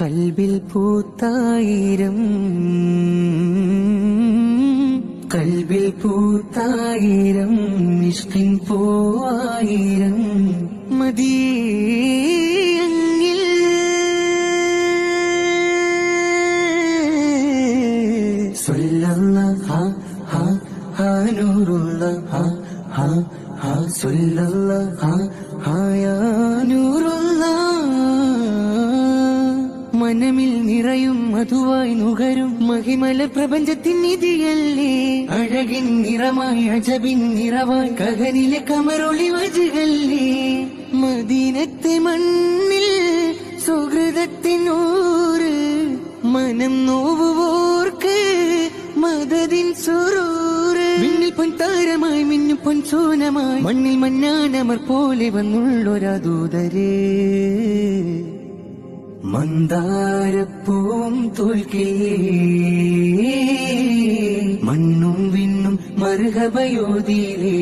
കൽബിൽ പൂത്തായിരം. കൽവിൽ പൂത്തായിരം ഇഷ്കിൻ പൂവായിരം. മതിയങ്ങിൽ സ്വല്ലല്ലാഹ ഹാ ഹ നൂറുള്ള ഹാ ഹാ ഹാ. മനമിൽ നിറയും മധുവായി നുകരും മഹിമല പ്രപഞ്ചത്തിൻ നിധിയല്ലേ? അഴകിൻ നിറമായി അജബിൻ നിറവായി കകനിലെ കമറൊളി വജുകല്ലേ മദീനത്തെ മണ്ണിൽ സുഹൃതത്തിനൂറ് മനം നോവുവോർക്ക് മദതിൻ സുറൂറ്. മിന്നിൽ പൊൻ താരമായി മിന്നു പൊൻ സോനമായി മണ്ണിൽ മഞ്ഞാനമർ പോലെ വന്നുള്ളൊരദൂതരേ. മന്ദാരപ്പൂവും തോൽക്കേ. മണ്ണും വിണ്ണും മറുകബയോതിയിലേ